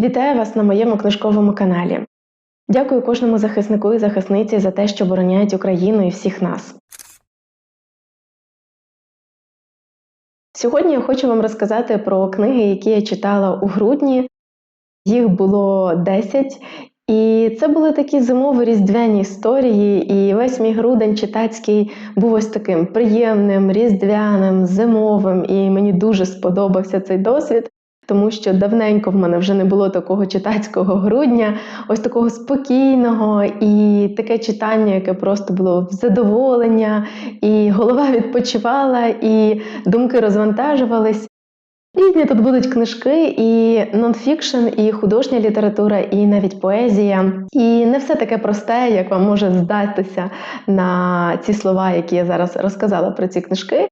Вітаю вас на моєму книжковому каналі. Дякую кожному захиснику і захисниці за те, що обороняють Україну і всіх нас. Сьогодні я хочу вам розказати про книги, які я читала у грудні. Їх було 10, і це були такі зимово різдвяні історії. І весь мій грудень читацький був ось таким приємним, різдвяним, зимовим, і мені дуже сподобався цей досвід. Тому що давненько в мене вже не було такого читацького грудня, ось такого спокійного і таке читання, яке просто було в задоволення, і голова відпочивала, і думки розвантажувались. Різні тут будуть книжки, і нонфікшн, і художня література, і навіть поезія. І не все таке просте, як вам може здатися на ці слова, які я зараз розказала про ці книжки.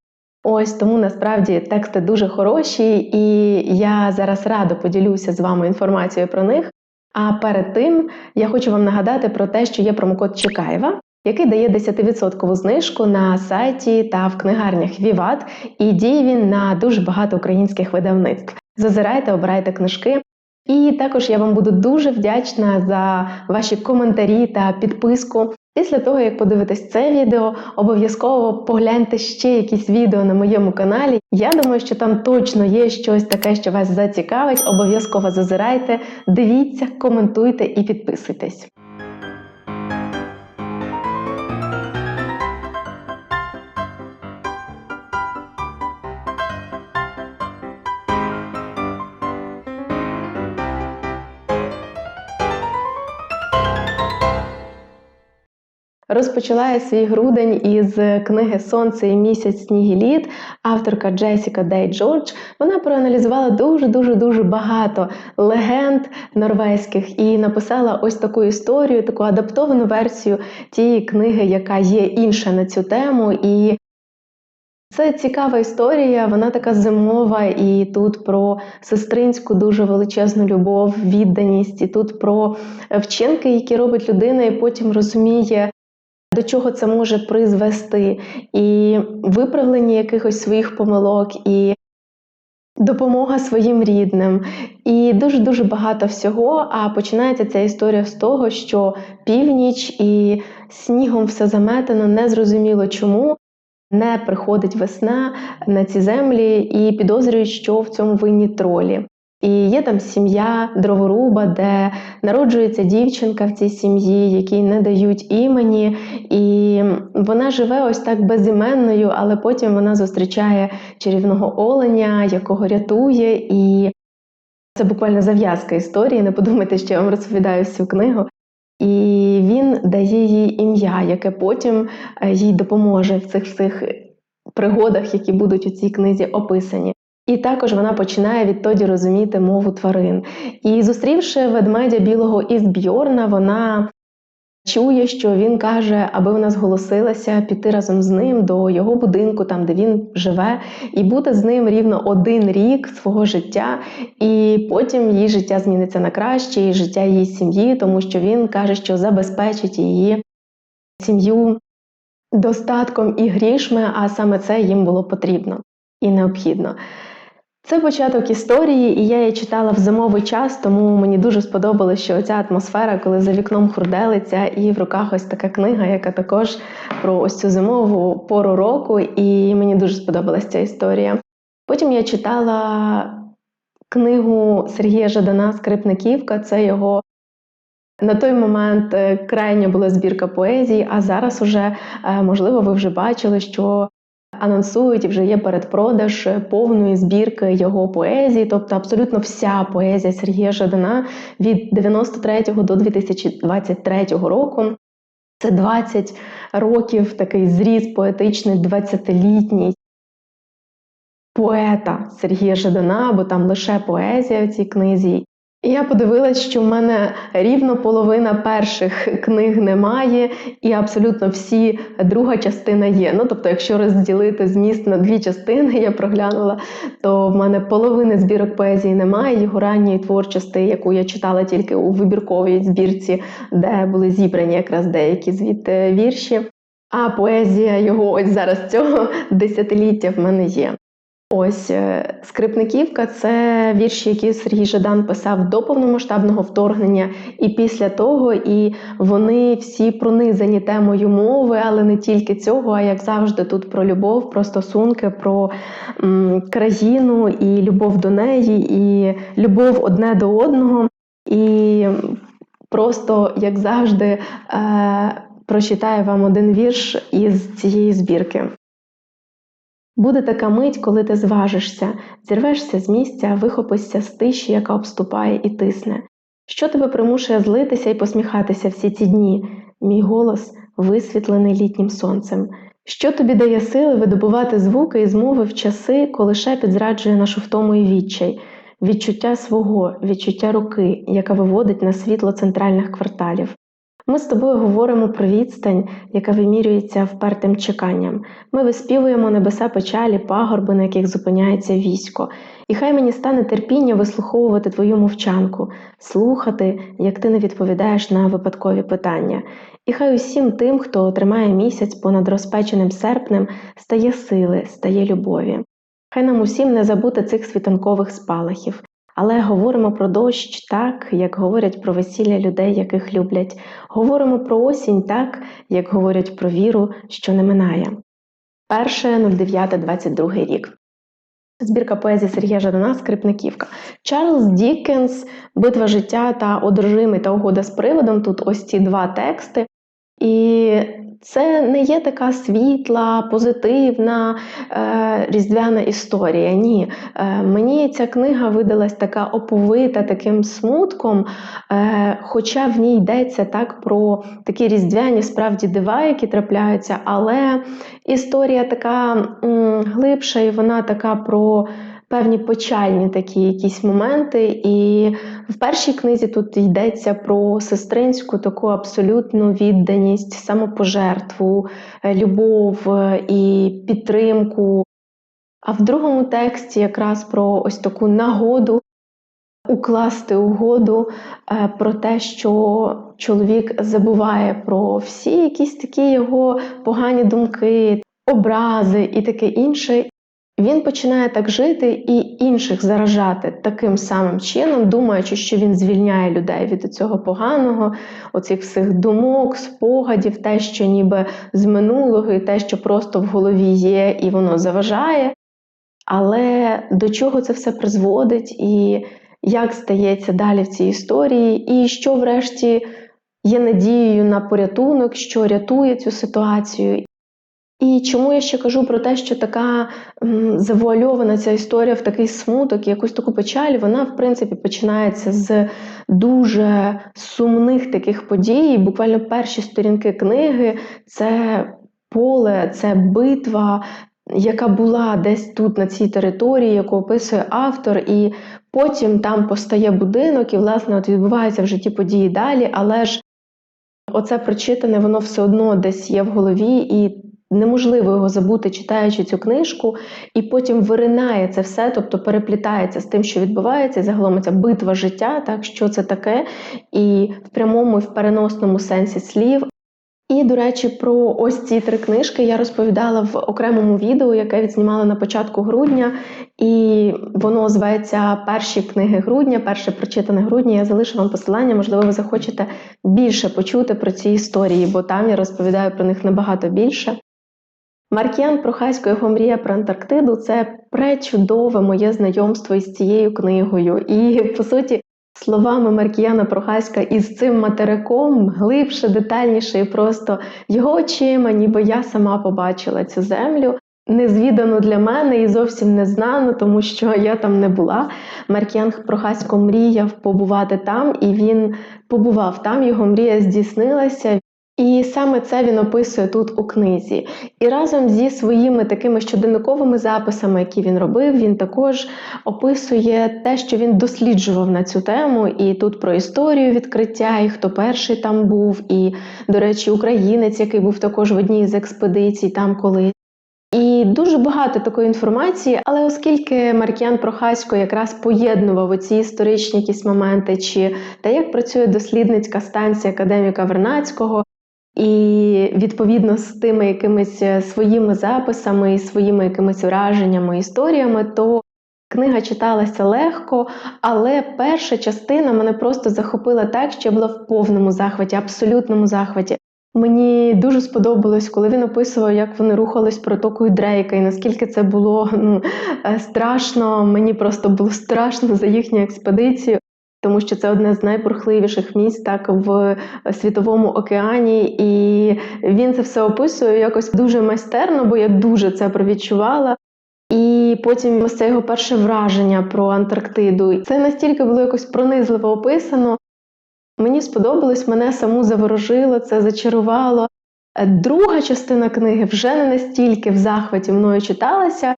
Ось тому насправді тексти дуже хороші, і я зараз радо поділюся з вами інформацією про них. А перед тим я хочу вам нагадати про те, що є промокод Чекаєва, який дає 10% знижку на сайті та в книгарнях Віват, і діє він на дуже багато українських видавництв. Зазирайте, обирайте книжки. І також я вам буду дуже вдячна за ваші коментарі та підписку. Після того, як подивитесь це відео, обов'язково погляньте ще якісь відео на моєму каналі. Я думаю, що там точно є щось таке, що вас зацікавить. Обов'язково зазирайте, дивіться, коментуйте і підписуйтесь. Розпочала свій грудень із книги Сонце і місяць сніг і лід, авторка Джесіка Дей Джордж. Вона проаналізувала дуже дуже дуже багато легенд норвезьких і написала ось таку історію, таку адаптовану версію тієї книги, яка є інша на цю тему. І це цікава історія, вона така зимова, і тут про сестринську дуже величезну любов, відданість, і тут про вчинки, які робить людина, і потім розуміє, до чого це може призвести, і виправлення якихось своїх помилок, і допомога своїм рідним, і дуже-дуже багато всього. А починається ця історія з того, що північ і снігом все заметено, незрозуміло чому. Не приходить весна на ці землі і підозрюють, що в цьому винні тролі. І є там сім'я дроворуба, де народжується дівчинка в цій сім'ї, якій не дають імені, і вона живе ось так безіменною, але потім вона зустрічає чарівного оленя, якого рятує. І це буквально зав'язка історії. Не подумайте, що я вам розповідаю всю книгу. І він дає їй ім'я, яке потім е, їй допоможе в цих всіх пригодах, які будуть у цій книзі описані. І також вона починає відтоді розуміти мову тварин. І зустрівши ведмедя білого із Бьорна, вона чує, що він каже, аби вона зголосилася піти разом з ним до його будинку, там де він живе, і бути з ним рівно один рік свого життя. І потім її життя зміниться на краще, і життя її сім'ї, тому що він каже, що забезпечить її сім'ю достатком і грішми, а саме це їм було потрібно і необхідно. Це початок історії, і я її читала в зимовий час, тому мені дуже сподобалося, що ця атмосфера, коли за вікном хурделиться, і в руках ось така книга, яка також про ось цю зимову пору року, і мені дуже сподобалася ця історія. Потім я читала книгу Сергія Жадана Скрипниківка. Це його на той момент е, крайня була збірка поезії, а зараз уже, е, можливо, ви вже бачили, що анонсують і вже є передпродаж повної збірки його поезії, тобто абсолютно вся поезія Сергія Жадана від 93 до 2023 року. Це 20 років такий зріз поетичний, 20-літній поета Сергія Жадана, бо там лише поезія в цій книзі. Я подивилась, що в мене рівно половина перших книг немає, і абсолютно всі друга частина є. Ну тобто, якщо розділити зміст на дві частини, я проглянула, то в мене половини збірок поезії немає. Його ранньої творчості, яку я читала тільки у вибірковій збірці, де були зібрані якраз деякі звідти вірші. А поезія його ось зараз цього десятиліття в мене є. Ось е, Скрипниківка це вірші, які Сергій Жадан писав до повномасштабного вторгнення і після того, і вони всі пронизані темою мови, але не тільки цього, а як завжди, тут про любов, про стосунки, про м, країну і любов до неї, і любов одне до одного. І просто, як завжди, е, прочитаю вам один вірш із цієї збірки. Буде така мить, коли ти зважишся, зірвешся з місця, вихопишся з тиші, яка обступає і тисне. Що тебе примушує злитися і посміхатися всі ці дні? Мій голос висвітлений літнім сонцем. Що тобі дає сили видобувати звуки і змови в часи, коли шепіт зраджує нашу втому і відчай, відчуття свого, відчуття руки, яка виводить на світло центральних кварталів. Ми з тобою говоримо про відстань, яка вимірюється впертим чеканням. Ми виспівуємо небеса печалі, пагорби, на яких зупиняється військо. І хай мені стане терпіння вислуховувати твою мовчанку, слухати, як ти не відповідаєш на випадкові питання. І хай усім тим, хто тримає місяць понад розпеченим серпнем, стає сили, стає любові. Хай нам усім не забути цих світанкових спалахів, але говоримо про дощ так, як говорять про весілля людей, яких люблять. Говоримо про осінь так, як говорять про віру, що не минає. 1.09.22 рік. Збірка поезії Сергія Жадана Скрипниківка. Чарльз Діккенс, Битва життя та Одержимий та угода з приводом. Тут ось ці два тексти. І це не є така світла, позитивна е, різдвяна історія. Ні. Е, Мені ця книга видалась така оповита таким смутком, е, хоча в ній йдеться так про такі різдвяні справді дива, які трапляються, але історія така м, глибша, і вона така про певні печальні такі якісь моменти. І в першій книзі тут йдеться про сестринську таку абсолютну відданість, самопожертву, е, любов е, і підтримку. А в другому тексті якраз про ось таку нагоду укласти угоду е, про те, що чоловік забуває про всі якісь такі його погані думки, образи і таке інше. Він починає так жити і інших заражати таким самим чином, думаючи, що він звільняє людей від цього поганого, оцих всіх думок, спогадів, те, що ніби з минулого, і те, що просто в голові є, і воно заважає. Але до чого це все призводить, і як стається далі в цій історії, і що, врешті, є надією на порятунок, що рятує цю ситуацію. І чому я ще кажу про те, що така м, завуальована ця історія в такий смуток, якусь таку печаль, вона, в принципі, починається з дуже сумних таких подій. Буквально перші сторінки книги це поле, це битва, яка була десь тут, на цій території, яку описує автор, і потім там постає будинок, і, власне, от відбуваються в житті події далі, але ж оце прочитане, воно все одно десь є в голові. і Неможливо його забути, читаючи цю книжку, і потім виринає це все, тобто переплітається з тим, що відбувається, і загалом ця битва життя, так що це таке, і в прямому і в переносному сенсі слів. І, до речі, про ось ці три книжки я розповідала в окремому відео, яке відзнімала на початку грудня, і воно зветься Перші книги грудня, перше прочитане грудня. Я залишу вам посилання, можливо, ви захочете більше почути про ці історії, бо там я розповідаю про них набагато більше. Маркіян Прохасько його мрія про Антарктиду це пречудове моє знайомство із цією книгою. І, по суті, словами Маркіяна Прохаська із цим материком глибше, детальніше і просто його очима, ніби я сама побачила цю землю. Незвідану для мене і зовсім не знану, тому що я там не була. Маркіян Прохасько мріяв побувати там, і він побував там. Його мрія здійснилася. І саме це він описує тут у книзі. І разом зі своїми такими щоденниковими записами, які він робив, він також описує те, що він досліджував на цю тему. І тут про історію відкриття, і хто перший там був, і, до речі, українець, який був також в одній з експедицій, там коли. І дуже багато такої інформації, але оскільки Маркіян Прохасько якраз поєднував оці історичні якісь моменти, чи те, як працює дослідницька станція академіка Вернацького, І відповідно з тими якимись е, своїми записами і своїми якимись враженнями, історіями, то книга читалася легко, але перша частина мене просто захопила так, що я була в повному захваті, абсолютному захваті. Мені дуже сподобалось, коли він описував, як вони рухались протокою Дрейка, і наскільки це було ну, е, страшно. Мені просто було страшно за їхню експедицію тому що це одне з найбурхливіших місць так в світовому океані, і він це все описує якось дуже майстерно, бо я дуже це провідчувала. І потім ось це його перше враження про Антарктиду. Це настільки було якось пронизливо описано. Мені сподобалось, мене саму заворожило, це зачарувало. Друга частина книги вже не настільки в захваті мною читалася,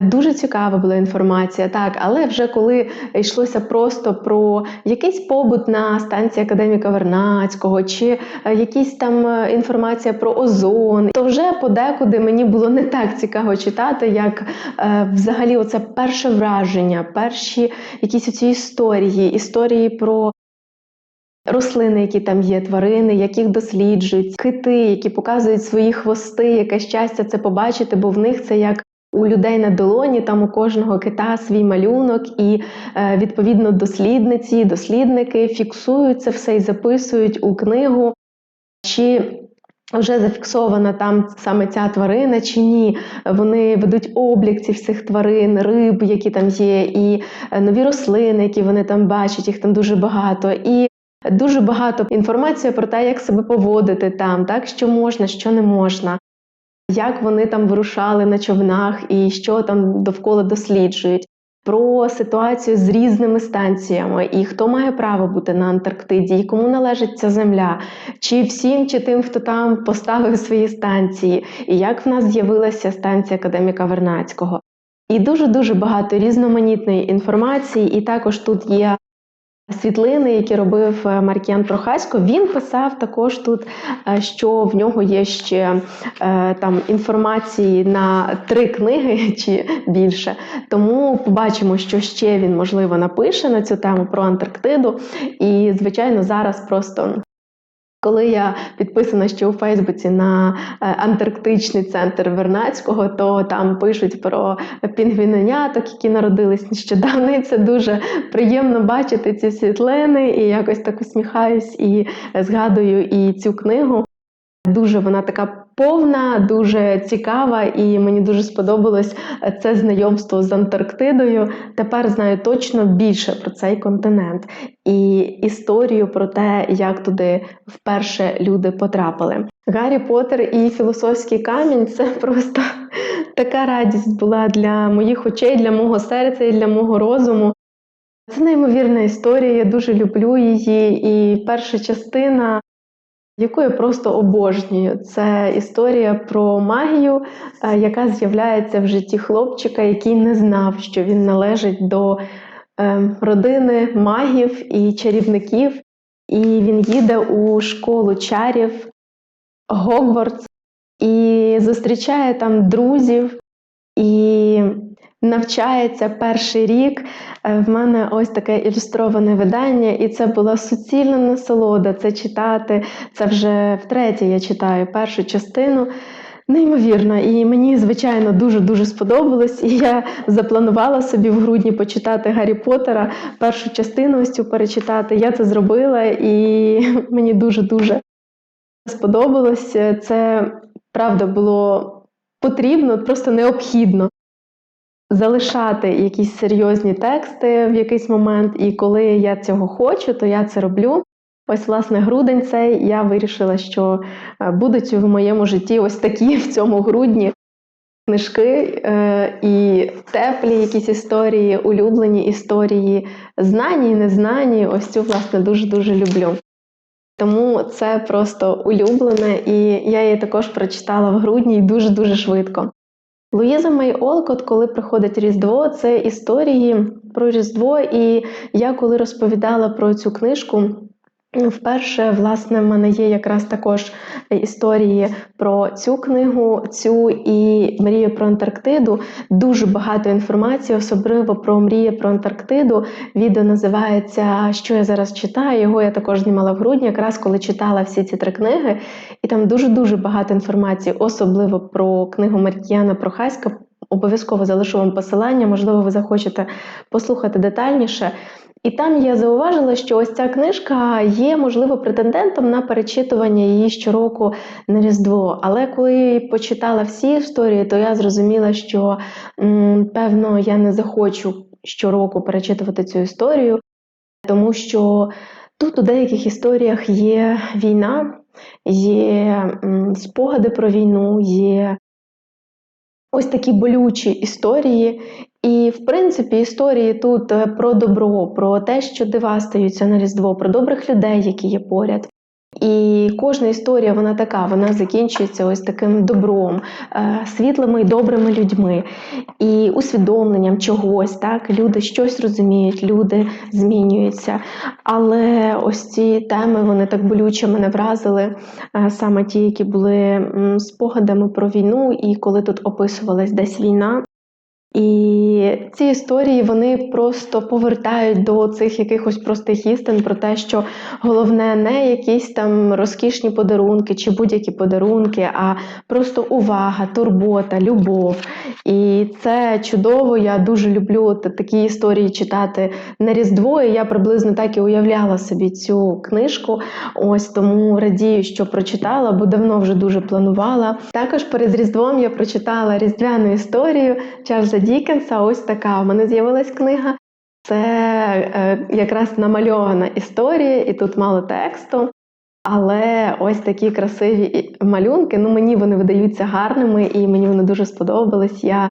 Дуже цікава була інформація, так, але вже коли йшлося просто про якийсь побут на станції академіка Вернацького, чи е, якісь там е, інформація про озон, то вже подекуди мені було не так цікаво читати, як е, взагалі оце перше враження, перші якісь оці історії, історії про. Рослини, які там є, тварини, яких досліджують, кити, які показують свої хвости, яке щастя це побачити, бо в них це як у людей на долоні там у кожного кита свій малюнок, і е, відповідно дослідниці, дослідники фіксують це все і записують у книгу. Чи вже зафіксована там саме ця тварина чи ні. Вони ведуть облік цих всіх тварин, риб, які там є, і е, нові рослини, які вони там бачать, їх там дуже багато. І дуже багато інформації про те, як себе поводити там, так що можна, що не можна як вони там вирушали на човнах і що там довкола досліджують. Про ситуацію з різними станціями, і хто має право бути на Антарктиді, і кому належить ця земля, чи всім, чи тим, хто там поставив свої станції, і як в нас з'явилася станція академіка Вернацького. І дуже дуже багато різноманітної інформації, і також тут є Світлини, які робив е, Маркіян Прохасько, він писав також тут, е, що в нього є ще е, там інформації на три книги чи більше. Тому побачимо, що ще він можливо напише на цю тему про Антарктиду. І, звичайно, зараз просто коли я підписана ще у Фейсбуці на е, Антарктичний центр Вернацького, то там пишуть про пінгвіненяток, які народились нещодавно. І Це дуже приємно бачити ці світлини, і якось так усміхаюсь і згадую і цю книгу. Дуже вона така повна, дуже цікава, і мені дуже сподобалось це знайомство з Антарктидою. Тепер знаю точно більше про цей континент і історію про те, як туди вперше люди потрапили. Гаррі Поттер і філософський камінь це просто така радість була для моїх очей, для мого серця і для мого розуму. Це неймовірна історія, я дуже люблю її. І перша частина яку я просто обожнюю. Це історія про магію, е, яка з'являється в житті хлопчика, який не знав, що він належить до е, родини магів і чарівників. І він їде у школу чарів Гогвартс і зустрічає там друзів. І навчається перший рік. Е, в мене ось таке ілюстроване видання, і це була суцільна насолода це читати. Це вже втретє я читаю першу частину. Неймовірно, і мені, звичайно, дуже-дуже сподобалось. І я запланувала собі в грудні почитати Гаррі Поттера, першу частину ось цю перечитати. Я це зробила, і мені дуже-дуже сподобалось. Це правда було потрібно, просто необхідно залишати якісь серйозні тексти в якийсь момент, і коли я цього хочу, то я це роблю. Ось, власне, грудень цей я вирішила, що е, будуть в моєму житті ось такі в цьому грудні книжки е, і теплі якісь історії, улюблені історії, знані і незнані. Ось цю, власне, дуже-дуже люблю. Тому це просто улюблене, і я її також прочитала в грудні і дуже-дуже швидко. Луїза Мей Олкот, коли приходить Різдво, це історії про Різдво. І я коли розповідала про цю книжку Вперше, власне, в мене є якраз також історії про цю книгу, цю і мрію про Антарктиду. Дуже багато інформації, особливо про мрії про Антарктиду. Відео називається Що я зараз читаю. Його я також знімала в грудні, якраз коли читала всі ці три книги. І там дуже-дуже багато інформації, особливо про книгу Маркіяна Прохаська. Обов'язково залишу вам посилання, можливо, ви захочете послухати детальніше. І там я зауважила, що ось ця книжка є, можливо, претендентом на перечитування її щороку на Різдво. Але коли почитала всі історії, то я зрозуміла, що м, певно я не захочу щороку перечитувати цю історію, тому що тут у деяких історіях є війна, є м, спогади про війну, є ось такі болючі історії. І, в принципі, історії тут е, про добро, про те, що дива стаються на Різдво, про добрих людей, які є поряд. І кожна історія вона така, вона закінчується ось таким добром, е, світлими і добрими людьми і усвідомленням чогось. Так, люди щось розуміють, люди змінюються. Але ось ці теми вони так болюче мене вразили, е, саме ті, які були спогадами про війну, і коли тут описувалась десь війна. І ці історії вони просто повертають до цих якихось простих істин про те, що головне не якісь там розкішні подарунки чи будь-які подарунки, а просто увага, турбота, любов. І це чудово. Я дуже люблю такі історії читати на Різдво. І я приблизно так і уявляла собі цю книжку. Ось тому радію, що прочитала, бо давно вже дуже планувала. Також перед Різдвом я прочитала різдвяну історію Чарльза Дікенса. Ось така у мене з'явилась книга. Це е, якраз намальована історія, і тут мало тексту. Але ось такі красиві малюнки. Ну мені вони видаються гарними, і мені вони дуже сподобались. Я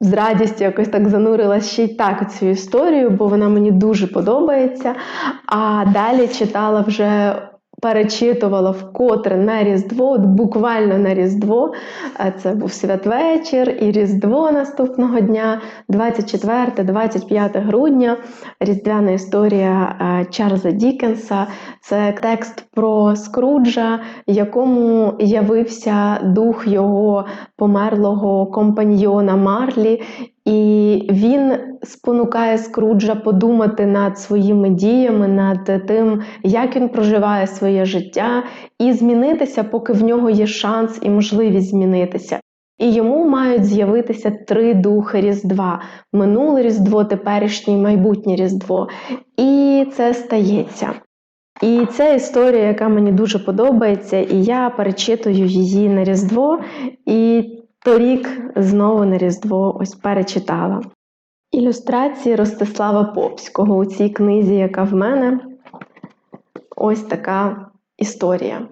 з радістю якось так занурилась ще й так у цю історію, бо вона мені дуже подобається. А далі читала вже перечитувала вкотре на Різдво, от буквально на Різдво. Це був святвечір і Різдво наступного дня, 24-25 грудня. Різдвяна історія е, Чарльза Дікенса. Це текст про Скруджа, якому явився дух його померлого компаньйона Марлі. І він спонукає Скруджа подумати над своїми діями, над тим, як він проживає своє життя, і змінитися, поки в нього є шанс і можливість змінитися. І йому мають з'явитися три духи Різдва: минуле Різдво, теперішнє і майбутнє Різдво. І це стається. І це історія, яка мені дуже подобається, і я перечитую її на Різдво. І торік знову на Різдво ось перечитала. Ілюстрації Ростислава Попського у цій книзі, яка в мене ось така історія.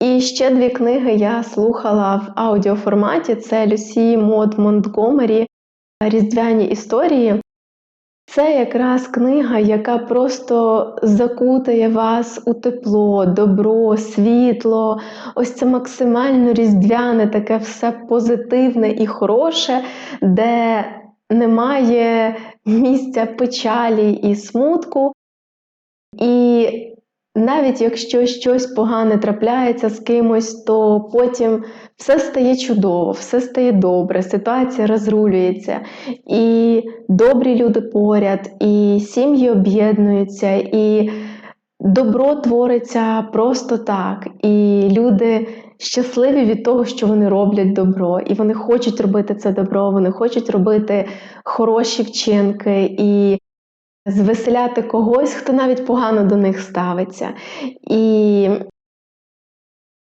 І ще дві книги я слухала в аудіоформаті: це Люсі Мод Монтгомері Різдвяні історії. Це якраз книга, яка просто закутає вас у тепло, добро, світло, ось це максимально різдвяне, таке все позитивне і хороше, де немає місця печалі і смутку. І навіть якщо щось погане трапляється з кимось, то потім все стає чудово, все стає добре, ситуація розрулюється, і добрі люди поряд, і сім'ї об'єднуються, і добро твориться просто так. І люди щасливі від того, що вони роблять добро, і вони хочуть робити це добро, вони хочуть робити хороші вчинки. і звеселяти когось, хто навіть погано до них ставиться. І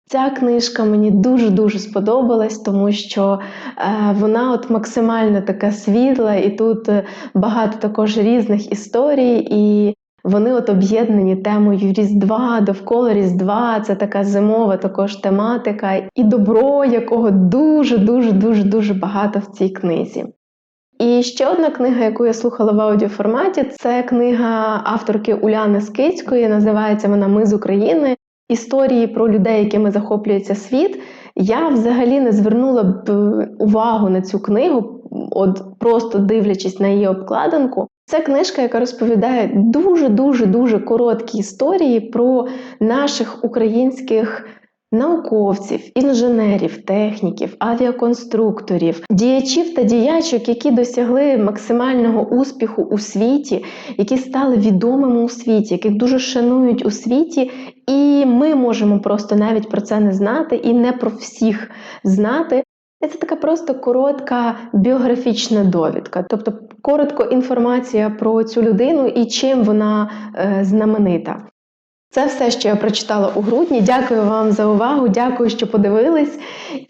ця книжка мені дуже-дуже сподобалась, тому що е, вона от максимально така світла, і тут е, багато також різних історій. і вони от об'єднані темою Різдва, довкола Різдва, це така зимова також тематика, і добро, якого дуже-дуже дуже дуже багато в цій книзі. І ще одна книга, яку я слухала в аудіоформаті, це книга авторки Уляни Скицької. Називається вона Ми з України. Історії про людей, якими захоплюється світ. Я взагалі не звернула б увагу на цю книгу, от просто дивлячись на її обкладинку. Це книжка, яка розповідає дуже дуже дуже короткі історії про наших українських науковців, інженерів, техніків, авіаконструкторів, діячів та діячок, які досягли максимального успіху у світі, які стали відомими у світі, яких дуже шанують у світі, і ми можемо просто навіть про це не знати і не про всіх знати. Це така просто коротка біографічна довідка, тобто коротко інформація про цю людину і чим вона е, знаменита. Це все, що я прочитала у грудні. Дякую вам за увагу. Дякую, що подивились.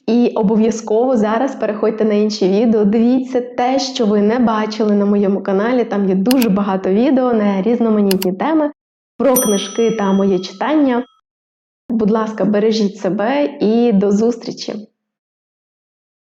І обов'язково зараз переходьте на інші відео. Дивіться те, що ви не бачили на моєму каналі. Там є дуже багато відео на різноманітні теми про книжки та моє читання. Будь ласка, бережіть себе і до зустрічі!